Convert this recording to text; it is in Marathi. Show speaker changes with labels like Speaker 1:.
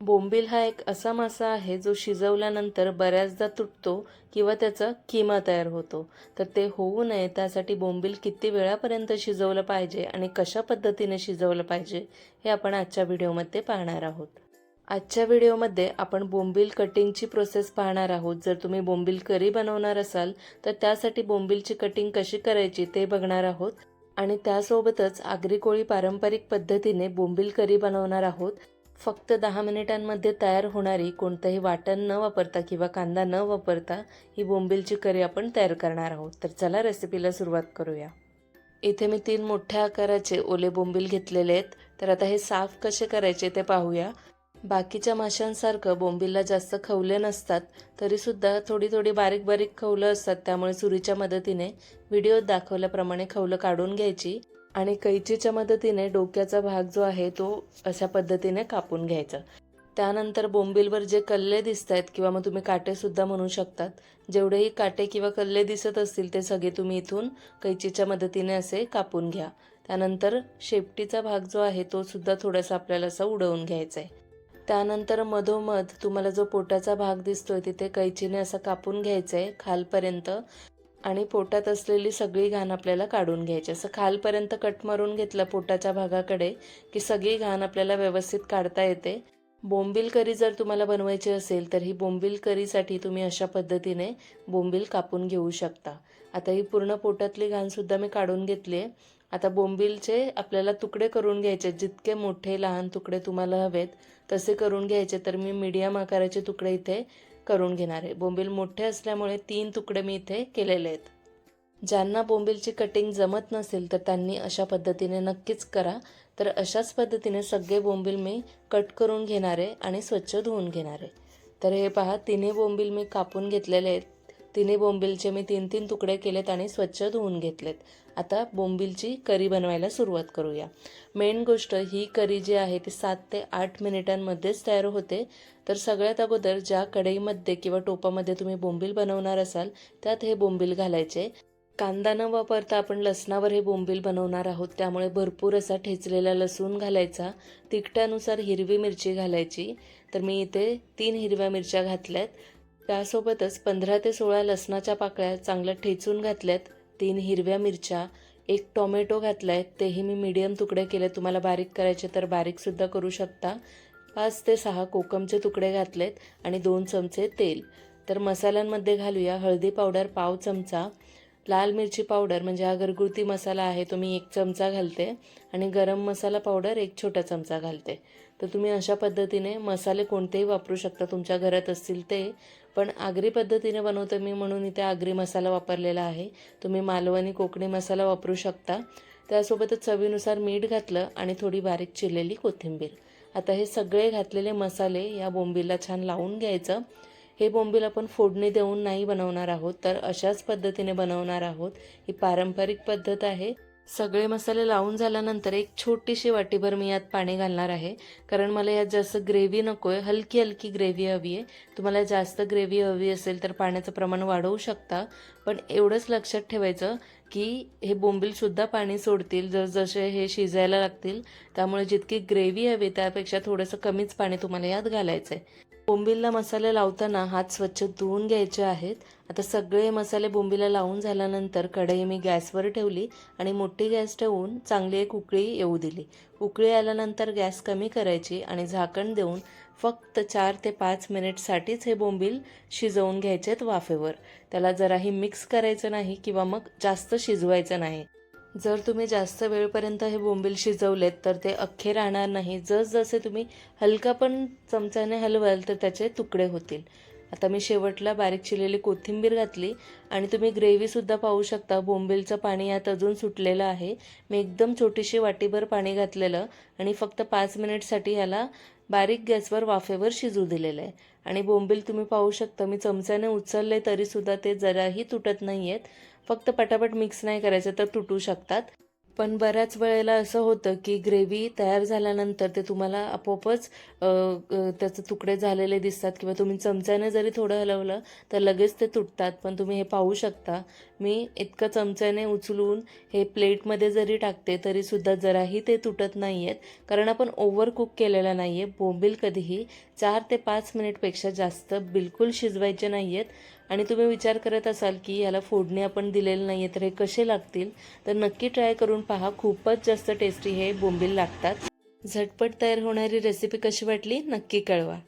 Speaker 1: बोंबील हा एक असा मासा आहे जो शिजवल्यानंतर बऱ्याचदा तुटतो किंवा त्याचा किमा तयार होतो. तर ते होऊ नये त्यासाठी बोंबील किती वेळापर्यंत शिजवलं पाहिजे आणि कशा पद्धतीने शिजवलं पाहिजे हे आपण आजच्या व्हिडिओमध्ये पाहणार आहोत. आजच्या व्हिडिओमध्ये आपण बोंबील कटिंगची प्रोसेस पाहणार आहोत. जर तुम्ही बोंबील करी बनवणार असाल तर त्यासाठी बोंबीलची कटिंग कशी करायची ते बघणार आहोत. आणि त्यासोबतच आगरी कोळी पारंपरिक पद्धतीने बोंबील करी बनवणार आहोत. फक्त दहा मिनिटांमध्ये तयार होणारी कोणतंही वाटण न वापरता किंवा कांदा न वापरता ही बोंबीलची करी आपण तयार करणार आहोत. तर चला रेसिपीला सुरुवात करूया. इथे मी तीन मोठ्या आकाराचे ओले बोंबील घेतलेले आहेत. तर आता हे साफ कसे करायचे ते पाहूया. बाकीच्या माशांसारखं बोंबीलला जास्त खवले नसतात तरीसुद्धा थोडी थोडी बारीक बारीक खवलं असतात. त्यामुळे सुरीच्या मदतीने व्हिडिओत दाखवल्याप्रमाणे खवलं काढून घ्यायची. आणि कैचीच्या मदतीने डोक्याचा भाग जो आहे तो अशा पद्धतीने कापून घ्यायचा. त्यानंतर बोंबीलवर जे कल्ले दिसत आहेत किंवा मग तुम्ही काटेसुद्धा म्हणू शकतात जेवढेही काटे किंवा कल्ले दिसत असतील ते सगळे तुम्ही इथून कैचीच्या मदतीने असे कापून घ्या. त्यानंतर शेपटीचा भाग जो आहे तो सुद्धा थोडासा आपल्याला असा उडवून घ्यायचा आहे. त्यानंतर मधोमध तुम्हाला जो पोटाचा भाग दिसतोय तिथे कैचीने असा कापून घ्यायचा आहे खालपर्यंत. आणि पोटात असलेली सगळी घाण आपल्याला काढून घ्यायची. असं खालपर्यंत कट मारून घेतलं पोटाच्या भागाकडे की सगळी घाण आपल्याला व्यवस्थित काढता येते. बोंबील करी जर तुम्हाला बनवायची असेल तर ही बोंबील करीसाठी तुम्ही अशा पद्धतीने बोंबील कापून घेऊ शकता. आता ही पूर्ण पोटातली घाणसुद्धा मी काढून घेतली आहे आता बोंबीलचे आपल्याला तुकडे करून घ्यायचे. जितके मोठे लहान तुकडे तुम्हाला हवेत तसे करून घ्यायचे. तर मी मीडियम आकाराचे तुकडे इथे करून घेणार आहे. बोंबील मोठे असल्यामुळे तीन तुकडे मी इथे केलेले आहेत. ज्यांना बोंबीलची कटिंग जमत नसेल तर त्यांनी अशा पद्धतीने नक्कीच करा. तर अशाच पद्धतीने सगळे बोंबील मी कट करून घेणार आहे आणि स्वच्छ धुवून घेणार आहे. तर हे पहा तिन्ही बोंबील मी कापून घेतलेले आहेत. तिन्ही बोंबीलचे मी तीन तीन तुकडे केलेत आणि स्वच्छ धुवून घेतलेत. आता बोंबीलची करी बनवायला सुरुवात करूया. मेन गोष्ट ही करी जी आहे ती सात ते आठ मिनिटांमध्येच तयार होते. तर सगळ्यात अगोदर ज्या कढईमध्ये किंवा टोपामध्ये तुम्ही बोंबील बनवणार असाल त्यात हे बोंबील घालायचे. कांदा न वापरता आपण लसणावर हे बोंबील बनवणार आहोत. त्यामुळे भरपूर असा ठेचलेला लसूण घालायचा. तिखटानुसार हिरवी मिरची घालायची. तर मी इथे तीन हिरव्या मिरच्या घातल्यात. त्यासोबतच पंधरा ते सोळा लसणाच्या पाकळ्या चांगल्या ठेचून घातल्यात. तीन हिरव्या मिरच्या एक टोमॅटो घातलाय. तेही मी मीडियम तुकडे केले. तुम्हाला बारीक करायचे तर बारीकसुद्धा करू शकता. पाच ते सहा कोकमचे तुकडे घातलेत आणि दोन चमचे तेल. तर मसाल्यांमध्ये घालूया हळदी पावडर पाव चमचा लाल मिरची पावडर म्हणजे हा घरगुती मसाला आहे तो मी एक चमचा घालते. आणि गरम मसाला पावडर एक छोटा चमचा घालते. तर तुम्ही अशा पद्धतीने मसाले कोणतेही वापरू शकता तुमच्या घरात असतील ते. पण आगरी पद्धतीने बनवतो मी म्हणून इथे आगरी मसाला वापरलेला आहे. तुम्ही मालवणी कोकणी मसाला वापरू शकता. त्यासोबतच चवीनुसार मीठ घातलं आणि थोडी बारीक चिरलेली कोथिंबीर. आता हे सगळे घातलेले मसाले या बोंबीला छान लावून घ्यायचं. हे बोंबील आपण फोडणी देऊन नाही बनवणार आहोत तर अशाच पद्धतीने बनवणार आहोत. ही पारंपरिक पद्धत आहे. सगळे मसाले लावून झाल्यानंतर एक छोटीशी वाटीभर मी यात पाणी घालणार आहे. कारण मला यात जास्त ग्रेव्ही नको आहे हलकी हलकी ग्रेव्ही हवी आहे. तुम्हाला जास्त ग्रेव्ही हवी असेल तर पाण्याचं प्रमाण वाढवू शकता. पण एवढंच लक्षात ठेवायचं की हे बोंबीलसुद्धा पाणी सोडतील जर जसे हे शिजायला लागतील. त्यामुळे जितकी ग्रेव्ही हवी त्यापेक्षा थोडंसं कमीच पाणी तुम्हाला यात घालायचं आहे बोंबीलला मसाले लावताना हात स्वच्छ धुवून घ्यायचे आहेत. आता सगळे मसाले बोंबीला लावून झाल्यानंतर कढई मी गॅसवर ठेवली आणि मोठी गॅस ठेवून चांगली एक उकळी येऊ दिली. उकळी आल्यानंतर गॅस कमी करायची आणि झाकण देऊन फक्त चार ते पाच मिनिटसाठीच हे बोंबील शिजवून घ्यायचे आहेत वाफेवर. त्याला जराही मिक्स करायचं नाही किंवा मग जास्त शिजवायचं नाही. जर तुम्ही जास्त वेळपर्यंत हे बोंबील शिजवलेत तर ते अख्खे राहणार नाही. जसजसे तुम्ही हलका पण चमच्याने हलवाल तर त्याचे तुकडे होतील. आता मी शेवटला बारीक चिरलेली कोथिंबीर घातली आणि तुम्ही ग्रेव्हीसुद्धा पाहू शकता. बोंबीलचं पाणी यात अजून सुटलेलं आहे. मी एकदम छोटीशी वाटीभर पाणी घातलेलं आणि फक्त पाच मिनिटसाठी ह्याला बारीक गॅसवर वाफेवर शिजू दिलेलं आहे. आणि बोंबील तुम्ही पाहू शकता मी चमच्याने उचलले तरीसुद्धा ते जराही तुटत नाही आहेत फक्त पटापट मिक्स नाही करायचं तर तुटू शकतात. पण बऱ्याच वेळेला असं होतं की ग्रेव्ही तयार झाल्यानंतर ते तुम्हाला आपोआपच त्याचे तुकडे झालेले दिसतात किंवा तुम्ही चमच्याने जरी थोडं हलवलं तर लगेच ते तुटतात. पण तुम्ही हे पाहू शकता. मी इतकं चमच्याने उचलून हे प्लेटमध्ये जरी टाकते तरीसुद्धा जराही ते तुटत नाही आहेत कारण आपण ओव्हर कुक केलेलं नाही आहे बोंबील कधीही चार ते पाच मिनिटपेक्षा जास्त बिलकुल शिजवायचे नाही आहेत आणि तुम्ही विचार करत असाल की याला फोडणी आपण दिलेलं नाही आहे तर हे कसे लागतील? तर नक्की ट्राय करून पहा. खूपच जास्त टेस्टी हे बोंबील लागतात. झटपट तयार होणारी रेसिपी कशी वाटली? नक्की कळवा.